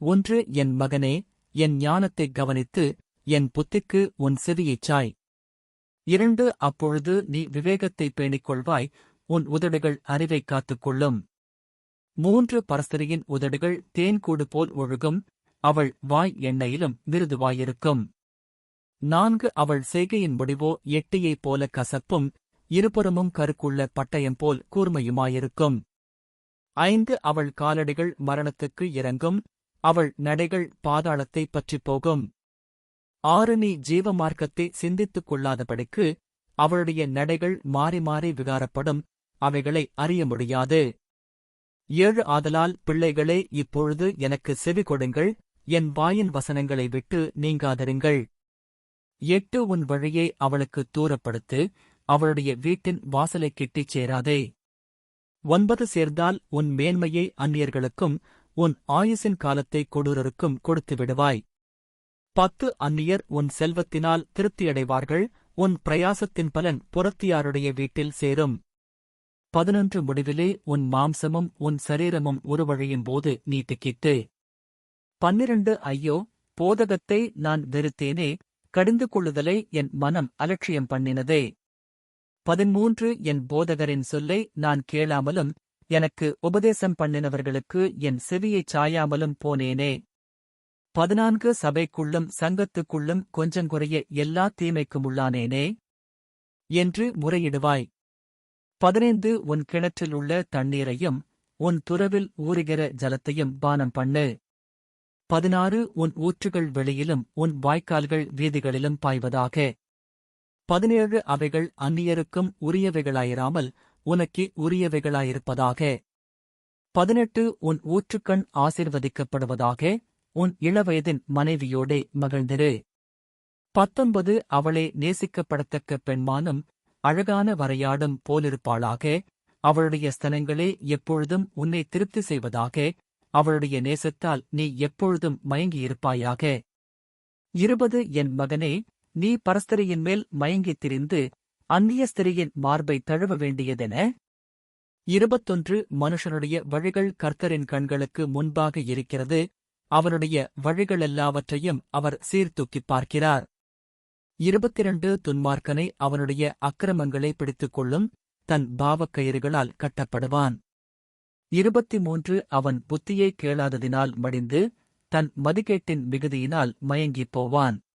ஒன்று என் மகனே என் ஞானத்தைக் கவனித்து என் புத்திக்கு உன் செவியைச் சாய். இரண்டு அப்பொழுது நீ விவேகத்தைப் பேணிக் கொள்வாய் உன் உதடுகள் அறிவைக் காத்துக்கொள்ளும். மூன்று பரசரியின் உதடுகள் தேன்கூடு போல் ஒழுகும் அவள் வாய் எண்ணெயிலும் விருதுவாயிருக்கும் நான்கு அவள் செய்கையின் முடிவோ எட்டியைப் போல கசப்பும் இருபுறமும் கருக்குள்ள பட்டயம் போல் கூர்மையுமாயிருக்கும். ஐந்து அவள் காலடிகள் மரணத்துக்கு இறங்கும் அவள் நடைகள் பாதாளத்தை பற்றிப் போகும். ஆறு ஜீவமார்க்கத்தை ஜீவ மார்க்கத்தை சிந்தித்துக் கொள்ளாதபடிக்கு அவளுடைய நடைகள் மாறி மாறி விகாரப்படும் அவைகளை அறிய முடியாது. ஏழு ஆதலால் பிள்ளைகளே இப்பொழுது எனக்கு செவி கொடுங்கள் என் வாயின் வசனங்களை விட்டு நீங்காதருங்கள். எட்டு உன் வழியை அவளுக்கு தூரப்படுத்து அவளுடைய வீட்டின் வாசலைக் கிட்டிச் சேராதே. ஒன்பது சேர்ந்தால் உன் மேன்மையை அந்நியர்களுக்கும் உன் ஆயுசின் காலத்தை கொடூரருக்கும் கொடுத்து விடுவாய். பத்து அந்நியர் உன் செல்வத்தினால் திருப்தியடைவார்கள் உன் பிரயாசத்தின் பலன் புறத்தியாருடைய வீட்டில் சேரும். பதினொன்று முடிவிலே உன் மாம்சமும் உன் சரீரமும் உருவழையும் போது நீ திக்கிட்டு பன்னிரண்டு ஐயோ போதகத்தை நான் வெறுத்தேனே கடிந்து கொள்ளுதலை என் மனம் அலட்சியம் பண்ணினதே. பதிமூன்று என் போதகரின் சொல்லை நான் கேளாமலும் எனக்கு உபதேசம் பண்ணினவர்களுக்கு என் செவியைச் சாயாமலும் போனேனே. பதினான்கு சபைக்குள்ளும் சங்கத்துக்குள்ளும் கொஞ்சங்குறைய எல்லா தீமைக்கும் உள்ளானேனே? என்று முறையிடுவாய். பதினைந்து உன் கிணற்றில் உள்ள தண்ணீரையும் உன் துறவில் ஊறுகிற ஜலத்தையும் பானம் பண்ணு. பதினாறு உன் ஊற்றுகள் வெளியிலும் உன் வாய்க்கால்கள் வீதிகளிலும் பாய்வதாக. பதினேழு அவைகள் அந்நியருக்கும் உரியவைகளாயிராமல் உனக்கு உரியவைகளாயிருப்பதாக. பதினெட்டு உன் ஊற்றுக்கண் ஆசிர்வதிக்கப்படுவதாக உன் இளவயதின் மனைவியோடே மகிழ்ந்திரு. பத்தொன்பது அவளே நேசிக்கப்படத்தக்க பெண்மானும் அழகான வரையாடும் போலிருப்பாளாக அவளுடைய ஸ்தனங்களே எப்பொழுதும் உன்னை திருப்தி செய்வதாக அவளுடைய நேசத்தால் நீ எப்பொழுதும் மயங்கியிருப்பாயாக. இருபது என் மகனே நீ பரஸ்தரையின் மேல் மயங்கித் திரிந்து அந்நிய ஸ்திரியின் மார்பை தழுவ வேண்டியதென? இருபத்தொன்று மனுஷனுடைய வழிகள் கர்த்தரின் கண்களுக்கு முன்பாக இருக்கிறது. அவனுடைய வழிகளெல்லாவற்றையும் அவர் சீர்தூக்கிப் பார்க்கிறார். இருபத்திரண்டு துன்மார்க்கனை அவனுடைய அக்கிரமங்களை பிடித்துக் கொள்ளும் தன் பாவக்கயிறுகளால் கட்டப்படுவான். இருபத்தி மூன்று அவன் புத்தியை கேளாததினால் மடிந்து தன் மதிகேட்டின் மிகுதியினால் மயங்கிப் போவான்.